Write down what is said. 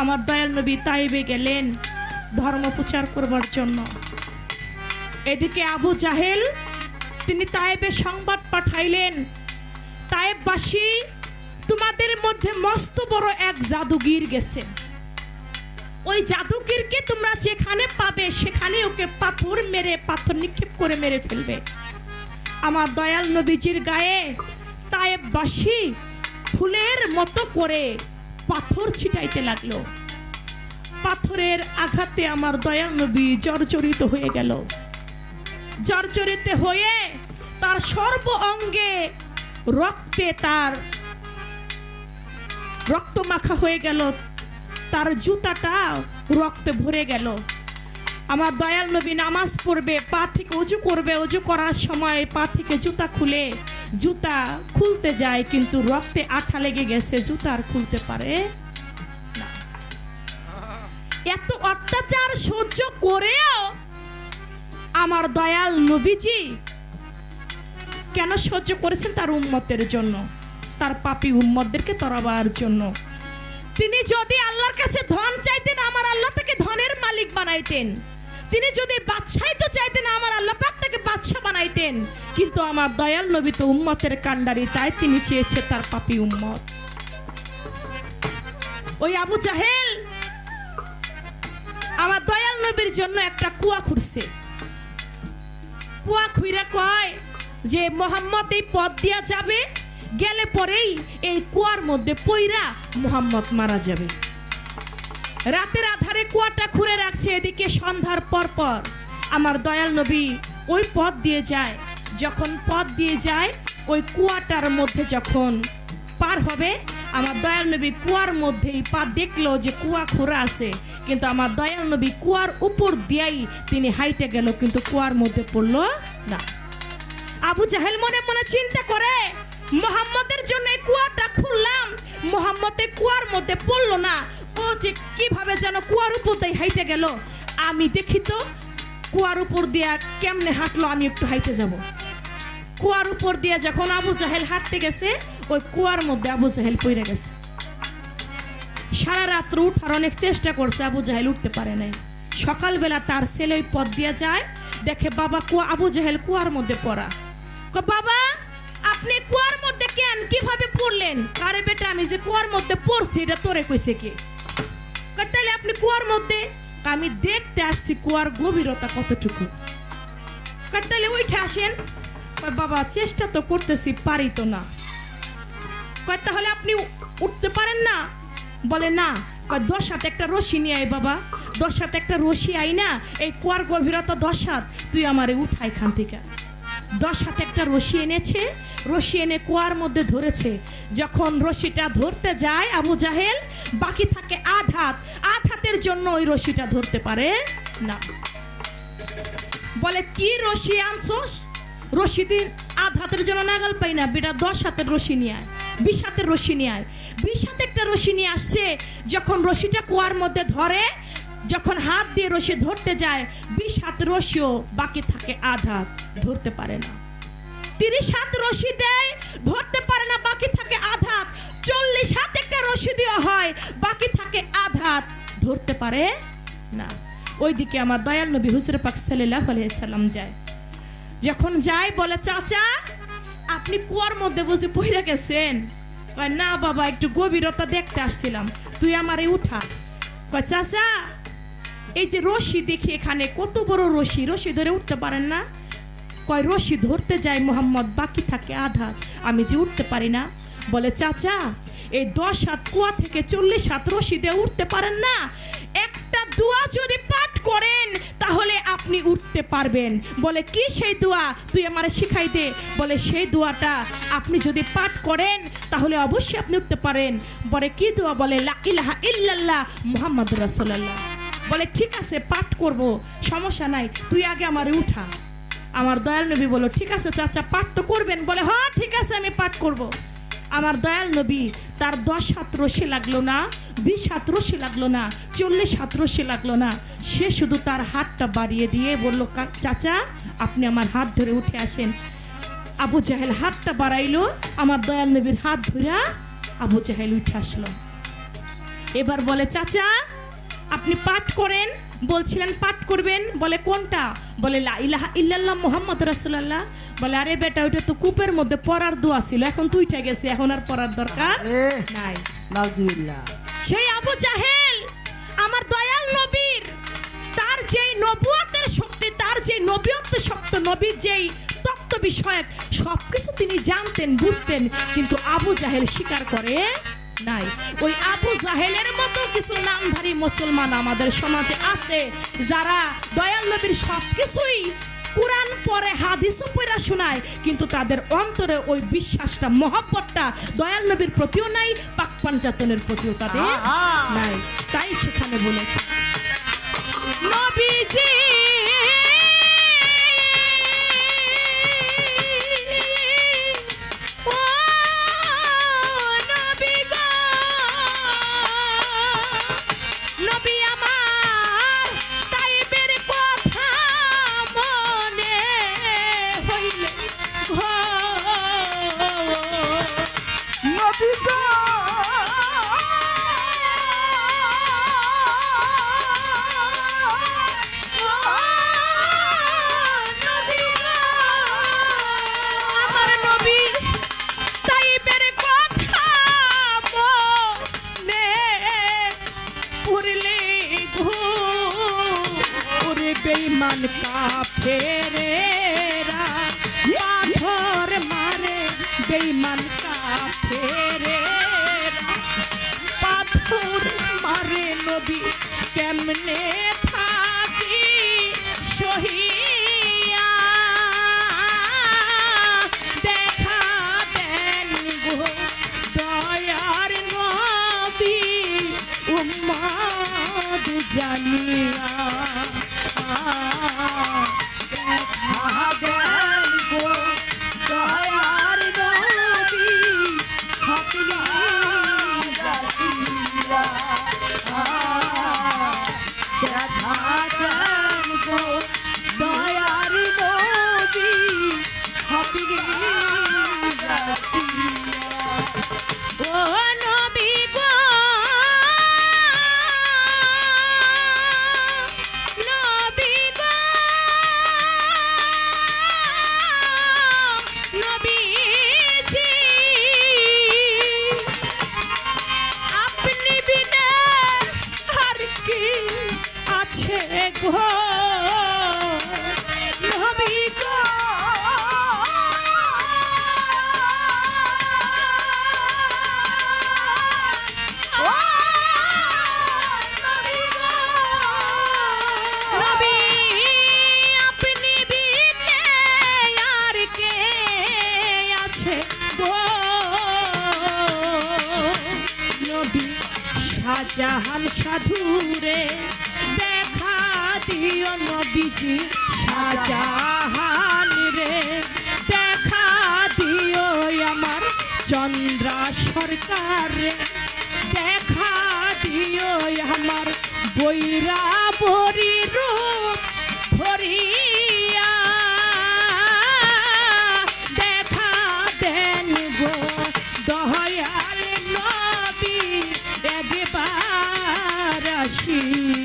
আমার দয়াল নবী তাইবে গেলেন ধর্ম প্রচার করবার জন্য। এদিকে আবু জাহেল, তিনি তাইবে সংবাদ পাঠাইলেন, তাইববাসী, তোমাদের মধ্যে মস্ত বড় এক জাদুগির গেছে। ওই জাদুগিরকে তোমরা যেখানে পাবে, সেখানে ওকে পাথর মেরে, পাথর নিক্ষেপ করে মেরে ফেলবে। আমার দয়াল নবীজির গায়ে তায়েববাসী ফুলের মতো করে পাথর ছিটাইতে লাগল। পাথরের আঘাতে আমার দয়াল নবী জর্জরিত হয়ে গেল। জর্জরিত হয়ে তার সর্ব অঙ্গে রক্তে তার রক্ত মাখা হয়ে গেল। তার জুতাটা রক্তে ভরে গেল। আমার দয়াল নবী নামাজ পড়বে, পা থেকে উঁচু করবে। উঁচু করার সময় পা থেকে জুতা খুলে জুতা খুলতে যায়, কিন্তু রক্তে আঠা লেগে গেছে, জুতা আর খুলতে পারে। এত অত্যাচার সহ্য করেও আমার দয়াল নবীজি কেন সহ্য করেছেন তার উম্মতের জন্য, তার পাপি উম্মতদেরকে তরাবার জন্য তিনি যদি আল্লাহর কাছে ধন চাইতেন, আমার আল্লাহ তাকে ধনের মালিক বানাইতেন তিনি যদি বাদশাই তো চাইতেন আমার আল্লাহ পাক তাকে বাদশা বানাইতেন। কিন্তু আমার দয়াল নবী তো উম্মতের কান্ডারি তাই তিনি চেয়েছে তার পাপি উম্মত। ওই আবু জাহেল আমার দয়াল নবীর জন্য একটা কুয়া খুঁড়ছে। কুয়া খুঁড়ে কয় যে, মোহাম্মদ, এই পথ দিয়া যাবে, গেলে পরেই এই কুয়ার মধ্যে পইরা মোহাম্মদ মারা যাবে। রাতের আধারে কুয়াটা খুঁড়ে রাখছে এদিকে সন্ধ্যার পর পর। আমার দয়াল নবী ওই পথ দিয়ে যায়। যখন পথ দিয়ে যায়, ওই কুয়াটার মধ্যে যখন পার হবে, আমার দয়াল নবী কুয়ার মধ্যেই পা দেখল যে কুয়া খোঁড়া আছে। কিন্তু আমার দয়াল নবী কুয়ার উপর দিয়েই তিনি হাইটে গেল, কিন্তু কুয়ার মধ্যে পড়ল না। আবু জাহেল মনে মনে চিন্তা করে, মোহাম্মদের জন্য কুয়াটা খুললাম মোহাম্মদ কুয়ার মধ্যে পড়ল না। যে কীভাবে যেন কুয়ার উপর দিয়ে হাইটে গেল, আমি দেখি তো কুয়ার উপর দিয়া কেমনে হাঁটলো, আমি একটু হাইটে যাব। কুয়ার উপর দিয়ে যখন আবু জাহেল হাঁটতে গেছে, ওই কুয়ার মধ্যে আবু জাহেল পড়ে গেছে। সারা রাত্র উঠার অনেক চেষ্টা করছে, আবু জাহেল উঠতে পারে নাই। সকালবেলা তার ছেলে ওই পথ দিয়ে যায়, দেখে বাবা কুয়া আবু জাহেল কুয়ার মধ্যে পড়া। বাবা, আপনি কুয়ার মধ্যে কেন? কীভাবে পড়লেন? আরে বেটা, আমি যে কুয়ার মধ্যে পড়ছি, এটা তোরে কইছে কি? তাইলে আপনি কুয়ার মধ্যে? আমি দেখতে আসছি কুয়ার গভীরতা কতটুকু। তাইলে উঠে আসেন। বাবা, চেষ্টা তো করতেছি, পারি তো না। কয়, তাহলে আপনি উঠতে পারেন না? বলে, না। দশ হাতে একটা রশি নিয়ে আয়, বাবা। দশ হাতে একটা রশি আই না, এই কুয়ার গভীরতা দশ হাত। তুই আমারে উঠা এখান থেকে। দশ হাতে একটা রশি এনেছে, রশি এনে কুয়ার মধ্যে ধরেছে। যখন রশিটা ধরতে যায় আবু জাহেল, বাকি থাকে আধ হাত। আধ হাতের জন্য ওই রশিটা ধরতে পারে না। বলে, কি রশি আনছোস? রশি দিন আধ হাতের জন্য নাগাল পাই না। বেটা, দশ হাতের রশি নিয়ে আয়, বিশ হাতের রশি নিয়ে আয়। বিশ হাতে একটা রশি নিয়ে আসছে, যখন রশিটা কুয়ার মধ্যে ধরে, যখন হাত দিয়ে রশি ধরতে যায়, বিশ হাত রশিও বাকি থাকে আধ হাত ধরতে পারে না। তিরিশ হাত রশি দেয়, ধরতে থাকে আধ হাত চল্লিশ হাত একটা রশি দেওয়া হয়, বাকি থাকে আধ হাত ধরতে পারে না। ওইদিকে আমার দয়াল নবী হুজুর পাক সাল্লাহ আলাইসাল্লাম যায়। যখন যায় বলে, চাচা, আপনি কুয়ার মধ্যে বুঝে পড়ে গেছেন? কয়, না বাবা, একটু গভীরতা দেখতে আসছিলাম। তুই আমারে উঠা। কয়, চাচা, এই যে রশি দেখি এখানে, কত বড় রশি রশি ধরে উঠতে পারেন না? কয়, রশি ধরতে যায় মোহাম্মদ, বাকি থাকে আধা আমি যে উঠতে পারি না বলে, চাচা, এই দশ হাত কুয়া থেকে চল্লিশ হাত রশিদে উঠতে পারেন না। একটা দোয়া যদি পাঠ করেন, তাহলে আপনি উঠতে পারবেন। বলে, কি সেই দোয়া? তুই আমারে শিখাই দে। বলে, সেই দোয়াটা আপনি যদি পাঠ করেন, তাহলে অবশ্যই আপনি উঠতে পারেন। বলে, কি দোয়া? বলে ইলাহা ইল্লাল্লাহ মুহাম্মদ রাসূলুল্লাহ। বলে, ঠিক আছে, পাঠ করব, সমস্যা নাই, তুই আগে আমার উঠা। আমার দয়াল নবী বলো ঠিক আছে চাচা, পাঠ তো করবেন। বলে হ্যাঁ ঠিক আছে, আমি পাঠ করব। আমার দয়াল নবী, তার দশ হাত রসে লাগল না, বিশ হাত রসে লাগল না, চল্লিশ হাত রসে লাগল না। সে শুধু তার হাতটা বাড়িয়ে দিয়ে বলল, "কা- চাচা, আপনি আমার হাত ধরে উঠে আসেন। আবু জাহেল হাতটা বাড়াইলো, আমার দয়াল নবীর হাত ধরে আবু জাহেল উঠে আসলো। এবার বলে, চাচা আপনি পাঠ করেন বলছিলেন পাঠ করবেন বলে কোনটা? বলে ইলাহা ইল্লাল্লাহ মোহাম্মদ রাসূলুল্লাহ। বলে আরে বেটা ওইটা তো কূপের মধ্যে পড়ার দোয়া ছিল এখন তুই গেছে এখন আর পড়ার দরকার নাই। সেই আবু জাহেল আমার দয়াল নবীর তার যেই নবুয়তের শক্তি তার যে নবীয়ত্ব শক্ত নবীর যেই তত্ত্ব বিষয়ক সবকিছু তিনি জানতেন বুঝতেন কিন্তু আবু জাহেল স্বীকার করে নাই। ওই আবু জাহেলের মতো কিছু নামধারী মুসলমান আমাদের সমাজে আছে যারা দয়াল নবীর সবকিছুই কোরআন পরে হাদিসও পড়া শোনায় কিন্তু তাদের অন্তরে ওই বিশ্বাসটা মহব্বতটা দয়াল নবীর প্রতিও নাই পাক পাঞ্জাতনের প্রতিও তাদের নাই। তাই সেখানে বলেছে নবীজি! বেঈমান কাফেরেরা পাথর মারে, বেঈমান কাফেরেরা পাথর মারে নবী, কেমনে থাকি সহিয়া? দেখা দেন গো দয়ার নবী উম্মাদ জানিয়া। শাহজাহান সাধুরে দেখা দিও নবীজি শাহজাহান রে, দেখা দিও আমার চন্দ্রা সরকার রে। দেখা দিও আমার বৈরা বরি you.